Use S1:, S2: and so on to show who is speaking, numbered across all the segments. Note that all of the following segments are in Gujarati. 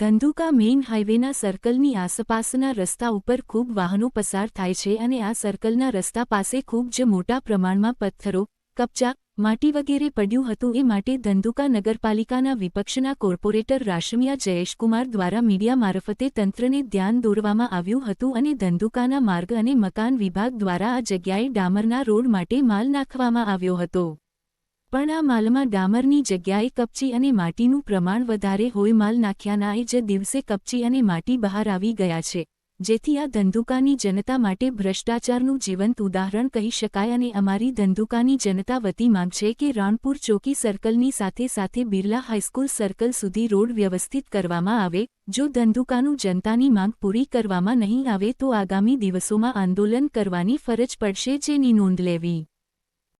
S1: ધંધુકા મેઇન હાઇવેના સર્કલની આસપાસના રસ્તા ઉપર ખૂબ વાહનો પસાર થાય છે અને આ સર્કલના રસ્તા પાસે ખૂબ જ મોટા પ્રમાણમાં પથ્થરો કપચા માટી વગેરે પડ્યું હતું. એ માટે ધંધુકા નગરપાલિકાના વિપક્ષના કોર્પોરેટર રાશમિયા જયેશકુમાર દ્વારા મીડિયા મારફતે તંત્રને ધ્યાન દોરવામાં આવ્યું હતું અને ધંધુકાના માર્ગ અને મકાન વિભાગ દ્વારા આ જગ્યાએ ડામરના રોડ માટે માલ નાખવામાં આવ્યો હતો. પણ આ માલમાં ડામરની જગ્યાએ કપચી અને માટીનું પ્રમાણ વધારે હોય માલ નાખ્યાના એ જ દિવસે કપચી અને માટી બહાર આવી ગયા છે. જેથી આ ધંધુકાની જનતા માટે ભ્રષ્ટાચારનું જીવંત ઉદાહરણ કહી શકાય અને અમારી ધંધુકાની જનતા વતી માંગ છે કે રાણપુર ચોકી સર્કલની સાથે સાથે બિરલા હાઈસ્કૂલ સર્કલ સુધી રોડ વ્યવસ્થિત કરવામાં આવે. જો ધંધુકાનું જનતાની માંગ પૂરી કરવામાં નહીં આવે તો આગામી દિવસોમાં આંદોલન કરવાની ફરજ પડશે જેની નોંધ લેવી.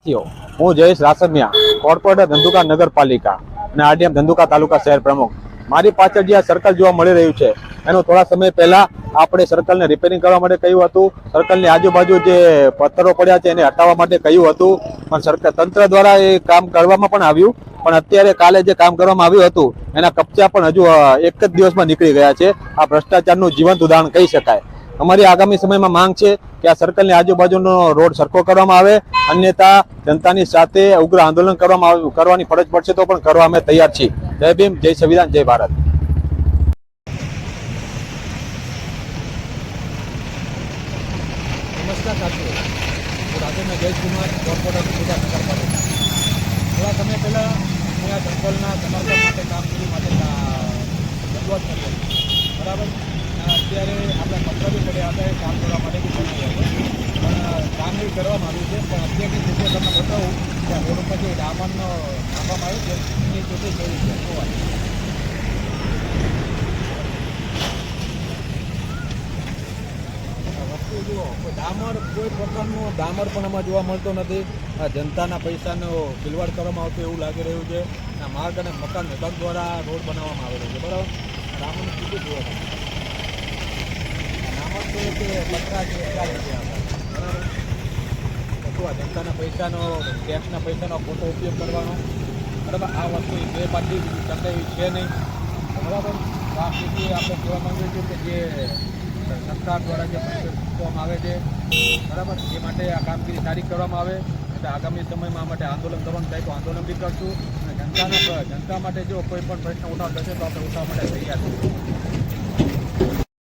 S2: હું જયેશ રાસમિયા કોર્પોરેટર ધંધુકા નગરપાલિકા અને આરડીએમ ધંધુકા તાલુકા શહેર પ્રમુખ. મારી પાછળ જે આ સર્કલ જોવા મળી રહ્યું છે, એનો થોડા સમય પહેલા આપણે સર્કલને રિપેરિંગ કરવા માટે કહ્યું હતું. સર્કલની આજુબાજુ જે પથ્થરો પડ્યા છે એને હટાવવા માટે કહ્યું હતું. પણ સરકાર તંત્ર દ્વારા એ કામ કરવામાં પણ આવ્યું. પણ અત્યારે કાલે જે કામ કરવામાં આવ્યું હતું, એના કપચા પણ હજુ એક જ દિવસમાં નીકળી ગયા છે. આ ભ્રષ્ટાચારનું જીવંત ઉદાહરણ કહી શકાય. અમારી આગામી સમયમાં માંગ છે કે આ સર્કલની આજુબાજુનો રોડ સરખો કરવામાં આવે, અન્યથા જનતાની સાથે ઉગ્ર આંદોલન કરવામાં આવે- કરવાની ફરજ પડશે તો પણ કરવા અમે તૈયાર છીએ. જય ભીમ, જય સંવિધાન, જય ભારત.
S3: અત્યારે આપણે પત્ર બી પડ્યા કામ કરવા માટે બી બનાવ્યા હતા પણ કામ બી કરવામાં આવ્યું છે પણ અત્યારની સ્થિતિ તમને બતાવું કે આ રોડ ઉપર જે ડામરનો નાખવામાં આવ્યો છે. એ સ્થિતિ કેવી છે. ડામર, કોઈ પ્રકારનું ડામર પણ આમાં જોવા મળતો નથી. આ જનતાના પૈસાનો ખિલવાડ કરવામાં આવતો એવું લાગી રહ્યું છે. આ માર્ગ અને મકાન વિભાગ દ્વારા રોડ બનાવવામાં આવેલો છે. બરાબર? ડામરની સ્થિતિ જોવા ડામર તો કે પતરા છે ક્યાં જગ્યાએ આપણા બરાબર તો આ જનતાના પૈસાનો ટેક્સના પૈસાનો ખોટો ઉપયોગ કરવાનો. બરાબર? આ વસ્તુ બે પાર્ટી ચંદા એવી છે નહીં. બરાબર? આ સ્થિતિ આપણે કહેવા માંગીએ છીએ કે જે સરકાર દ્વારા જે પૈસા ચૂકવવામાં આવે છે, બરાબર? એ માટે આ કામગીરી સારી કરવામાં આવે. એટલે આગામી સમયમાં માટે આંદોલન કરવાનું થાય તો આંદોલન બી કરશું. અને જનતાના જનતા માટે જો કોઈ પણ પ્રશ્ન ઉઠાવ થશે તો આપણે ઉઠાવવા માટે તૈયાર છીએ.